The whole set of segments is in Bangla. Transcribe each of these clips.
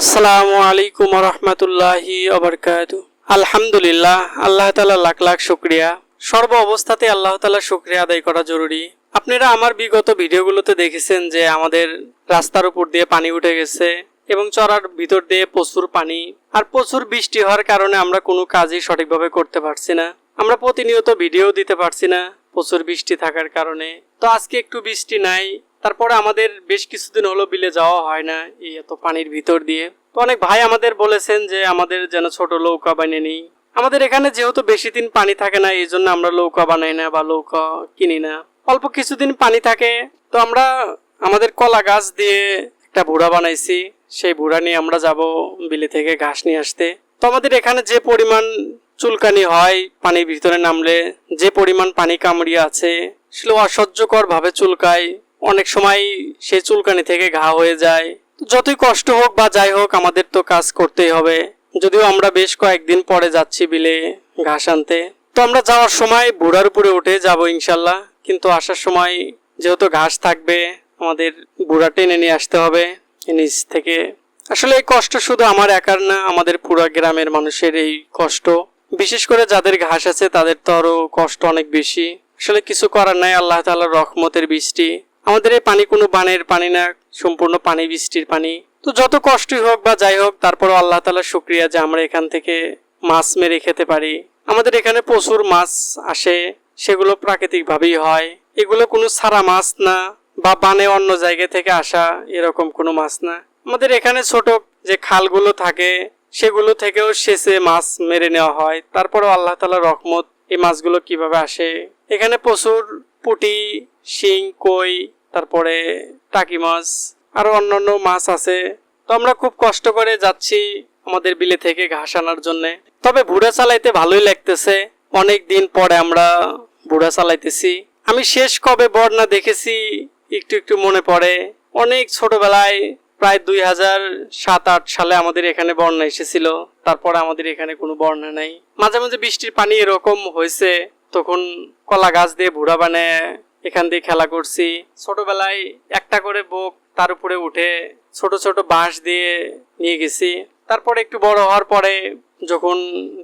আসসালামু আলাইকুম রহমতুল্লাহি অবরকাত আলহামদুলিল্লাহ, আল্লাহ তালা লাখ লাখ শুক্রিয়া। সর্ব অবস্থাতে আল্লাহ তালা শুক্রিয়া আদায় করা জরুরি। আপনারা আমার বিগত ভিডিওগুলোতে দেখেছেন যে আমাদের রাস্তার উপর দিয়ে পানি উঠে গেছে এবং চড়ার ভিতর দিয়ে প্রচুর পানি আর প্রচুর বৃষ্টি হওয়ার কারণে আমরা কোনো কাজই সঠিকভাবে করতে পারছি না। আমরা প্রতিনিয়ত ভিডিও দিতে পারছি না প্রচুর বৃষ্টি থাকার কারণে। তো আজকে একটু বৃষ্টি নাই তারপরে আমাদের বেশ কিছুদিন হলো বিলে যাওয়া হয় না, এই এত পানির ভিতর দিয়ে। তো অনেক ভাই আমাদের বলেছেন যে আমাদের যেন ছোট নৌকা বানিয়ে নিই। আমাদের এখানে যেহেতু বেশি দিন পানি থাকে না, এই জন্য আমরা নৌকা বানাই না বা নৌকা কিনি না। অল্প কিছুদিন পানি থাকে, তো আমরা আমাদের কলা গাছ দিয়ে একটা ভুড়া বানাইছি। সেই ভুড়া নিয়ে আমরা যাব বিলে থেকে ঘাস নিয়ে আসতে। তো আমাদের এখানে যে পরিমাণ চুলকানি হয় পানির ভিতরে নামলে, যে পরিমাণ পানি কামড়িয়ে আছে, সেগুলো অসহ্যকর ভাবে চুলকায়। অনেক সময় সেই চুলকানি থেকে ঘা হয়ে যায়। যতই কষ্ট হোক বা যাই হোক, আমাদের তো কাজ করতেই হবে। যদিও আমরা বেশ কয়েকদিন পরে যাচ্ছি বিলে ঘাস আনতে। তো আমরা যাওয়ার সময় বুড়ার উপরে উঠে যাব ইনশাল্লাহ। কিন্তু আসার সময় যেহেতু ঘাস থাকবে, আমাদের বুড়া টেনে নিয়ে আসতে হবে নিচ থেকে। আসলে এই কষ্ট শুধু আমার একার না, আমাদের পুরা গ্রামের মানুষের এই কষ্ট। বিশেষ করে যাদের ঘাস আছে, তাদের তো আরও কষ্ট অনেক বেশি। আসলে কিছু করার নাই, আল্লাহ তাআলার রহমতের বৃষ্টি। আমাদের এই পানি কোনো বানের পানি না, সম্পূর্ণ পানি বৃষ্টির পানি। তো যত কষ্টই হোক বা যাই হোক, তারপরও আল্লাহ তাআলার শুক্রিয়া যে আমরা এখান থেকে মাছ মেরে খেতে পারি। আমাদের এখানে প্রচুর মাছ আসে, সেগুলো প্রাকৃতিকভাবেই হয়। এগুলো কোনো সারা মাছ না, বা বানে অন্য জায়গা থেকে আসা এরকম কোনো মাছ না। আমাদের এখানে ছোট যে খালগুলো থাকে, সেগুলো থেকেও শেষে মাছ মেরে নেওয়া হয়। তারপরও আল্লাহ তাআলার রহমত এই মাছগুলো কীভাবে আসে। এখানে প্রচুর পুঁটি, শিং, কই তারপরে টাকি মাছ, আরও অন্যান্য মাছ আছে। তো আমরা খুব কষ্ট করে যাচ্ছি আমাদের বিলে থেকে ঘাস আনার জন্য। তবে ভুড়া চালাইতে ভালোই লাগতেছে। অনেক দিন পরে আমরা ভুড়া চালাইতেছি। আমি শেষ কবে বর্ণা দেখেছি, একটু একটু মনে পড়ে। অনেক ছোটবেলায় প্রায় দুই হাজার সাত, আট সালে আমাদের এখানে বন্যা এসেছিল। তারপরে আমাদের এখানে কোনো বন্যা নাই। মাঝে মাঝে বৃষ্টির পানি এরকম হয়েছে, তখন কলা গাছ দিয়ে ভুড়া বানায় এখান দিয়ে খেলা করছি। ছোটবেলায় একটা করে বোক তার উপরে উঠে ছোট ছোট বাঁশ দিয়ে নিয়ে গেছি। তারপরে একটু বড় হওয়ার পরে যখন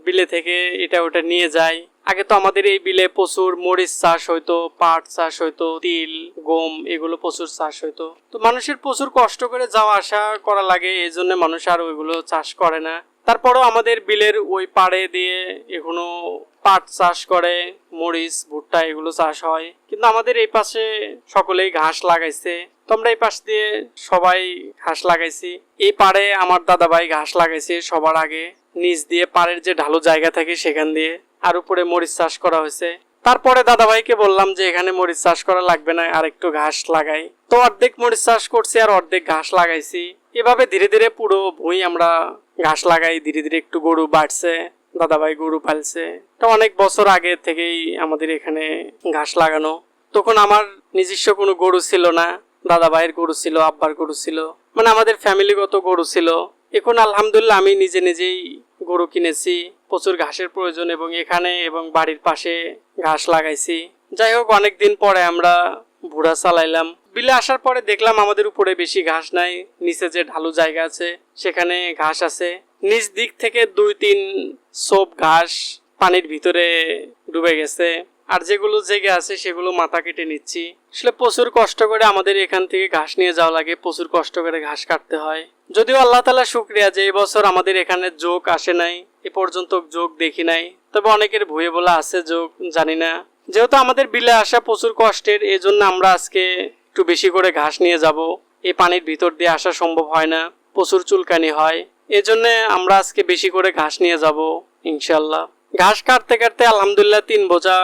বিলে থেকে এটা ওটা নিয়ে যায় আগে তো আমাদের এই বিলে প্রচুর মরিচ চাষ হইতো, পাট চাষ হইতো, তিল, গম এগুলো প্রচুর চাষ হইতো। তো মানুষের প্রচুর কষ্ট করে যাওয়া আসা করা লাগে, এই জন্য মানুষ আর ওইগুলো চাষ করে না। তারপরও আমাদের বিলের ওই পাড়ে দিয়ে এখনও পাট চাষ করে, মরিচ, ভুট্টা এগুলো চাষ হয়। কিন্তু আমাদের এই পাশে সকলেই ঘাস লাগাইছে। তো আমরা এই পাশ দিয়ে সবাই ঘাস লাগাইছি। এই পাড়ে আমার দাদা ভাই ঘাস লাগাইছে সবার আগে। নিচ দিয়ে পাড়ের যে ঢালু জায়গা থাকে সেখান দিয়ে। আর উপরে মরিচ চাষ করা হয়েছে। তারপরে দাদা ভাইকে বললাম যে, এখানে মরিচ চাষ করা লাগবে না, আর একটু ঘাস লাগাই। তো অর্ধেক মরিচ চাষ করছি আর অর্ধেক ঘাস লাগাইছি। এভাবে ধীরে ধীরে পুরো ভুঁই আমরা ঘাস লাগাই। ধীরে ধীরে একটু গরু বাড়ছে। দাদাভাই গরু পালছে। তো অনেক বছর আগে থেকেই আমাদের এখানে ঘাস লাগানো। তখন আমার নিজস্ব কোনো গরু ছিল না দাদা ভাইয়ের গরু ছিল, আব্বার গরু ছিল মানে আমাদের ফ্যামিলিগত গরু ছিল। এখন আলহামদুলিল্লাহ আমি নিজে নিজেই গরু কিনেছি, প্রচুর ঘাসের প্রয়োজন এবং এখানে এবং বাড়ির পাশে ঘাস লাগাইছি। যাই হোক, অনেকদিন পরে আমরা ভুড়া চালাইলাম। বিলে আসার পরে দেখলাম আমাদের উপরে বেশি ঘাস নাই, নিচে যে ঢালু জায়গা আছে, সেখানে ঘাস আছে। নিচ দিক থেকে দুই তিন সোপ ঘাস পানির ভিতরে ডুবে গেছে। আর যেগুলো জেগে আছে, সেগুলো মাথা কেটে নিচ্ছি। আসলে প্রচুর কষ্ট করে আমাদের এখান থেকে ঘাস নিয়ে যাওয়া লাগে। প্রচুর কষ্ট করে ঘাস কাটতে হয়। যদিও আল্লাহ তালা শুক্রিয়া যে এই বছর আমাদের এখানে যোগ আসে নাই, এ পর্যন্ত যোগ দেখি নাই। তবে অনেকের ভুয়ে বলা আছে যোগ, জানি না। যেহেতু আমাদের বিলে আসা প্রচুর কষ্টের এই জন্য আমরা আজকে একটু বেশি করে ঘাস নিয়ে যাব। এই পানির ভিতর দিয়ে আসা সম্ভব হয় না। প্রচুর চুলকানি হয়। এজন্য আমরা আজকে বেশি করে ঘাস নিয়ে যাব ইনশাল্লাহ ঘাস কাটতে কাটতে আলহামদুলিল্লাহ তিন বোঝা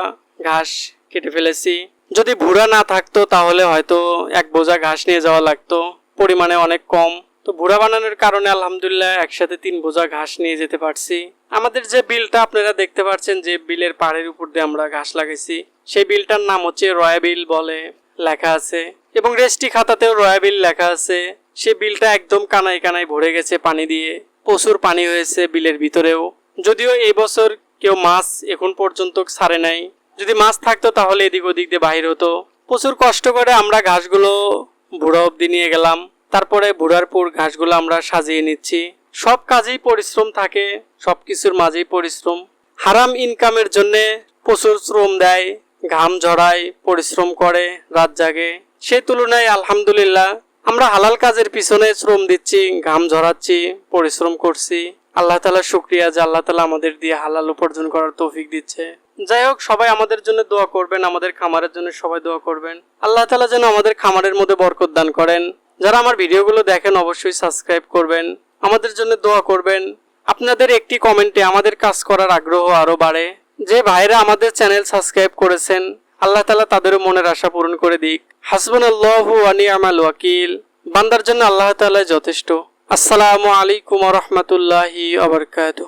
ঘাস কেটে ফেলেছি। যদি ভুড়া না থাকতো তাহলে হয়তো এক বোঝা ঘাস নিয়ে যাওয়া লাগতো, পরিমাণে অনেক কম। তো ভুড়া বানানোর কারণে আলহামদুলিল্লাহ একসাথে তিন বোঝা ঘাস নিয়ে যেতে পারছি। আমাদের যে বিলটা আপনারা দেখতে পাচ্ছেন, যে বিলের পাড়ের উপর দিয়ে আমরা ঘাস লাগাইছি, সেই বিলটার নাম হচ্ছে রয়া বিল বলে লেখা আছে। এবং রেস্টি খাতাতেও রয়া বিল লেখা আছে। সে বিলটা একদম কানায় কানায় ভরে গেছে পানি দিয়ে। প্রচুর পানি হয়েছে বিলের ভিতরেও। যদিও এই বছর কেউ মাছ এখন পর্যন্ত ছাড়ে নাই। যদি মাছ থাকতো তাহলে এদিক ওদিক দিয়ে বাহির হতো। প্রচুর কষ্ট করে আমরা ঘাসগুলো বুড়ো অবধি নিয়ে গেলাম। তারপরে বুড়ারপুর ঘাসগুলো আমরা সাজিয়ে নিচ্ছি। সব কাজেই পরিশ্রম থাকে, সব কিছুর মাঝেই পরিশ্রম। হারাম ইনকামের জন্যে প্রচুর শ্রম দেয়, ঘাম ঝরায়, পরিশ্রম করে, রাত জাগে। সে তুলনায় আলহামদুলিল্লাহ আমরা হালাল কাজের পিছনে শ্রম দিচ্ছি, ঘাম ঝরাচ্ছি, পরিশ্রম করছি। আল্লাহ তালা শুক্রিয়া যে আল্লাহ তালা আমাদের দিয়ে হালাল উপার্জন করার তৌফিক দিচ্ছে। যাই হোক, সবাই আমাদের জন্য দোয়া করবেন, আমাদের খামারের জন্য সবাই দোয়া করবেন। আল্লাহ তালা যেন আমাদের খামারের মধ্যে বরকত দান করেন। যারা আমার ভিডিওগুলো দেখেন, অবশ্যই সাবস্ক্রাইব করবেন। আমাদের জন্য দোয়া করবেন। আপনাদের একটি কমেন্টে আমাদের কাজ করার আগ্রহ আরও বাড়ে। যে ভাইরা আমাদের চ্যানেল সাবস্ক্রাইব করেছেন আল্লাহ তালা তাদেরও মনের আশা পূরণ করে দিক। হাসবান আল্লাহ আনি আমাল ওয়াকিল। বান্দার জন্য আল্লাহ তালা যথেষ্ট। আসসালামু আলাইকুম রহমতুল্লাহি আবরকাত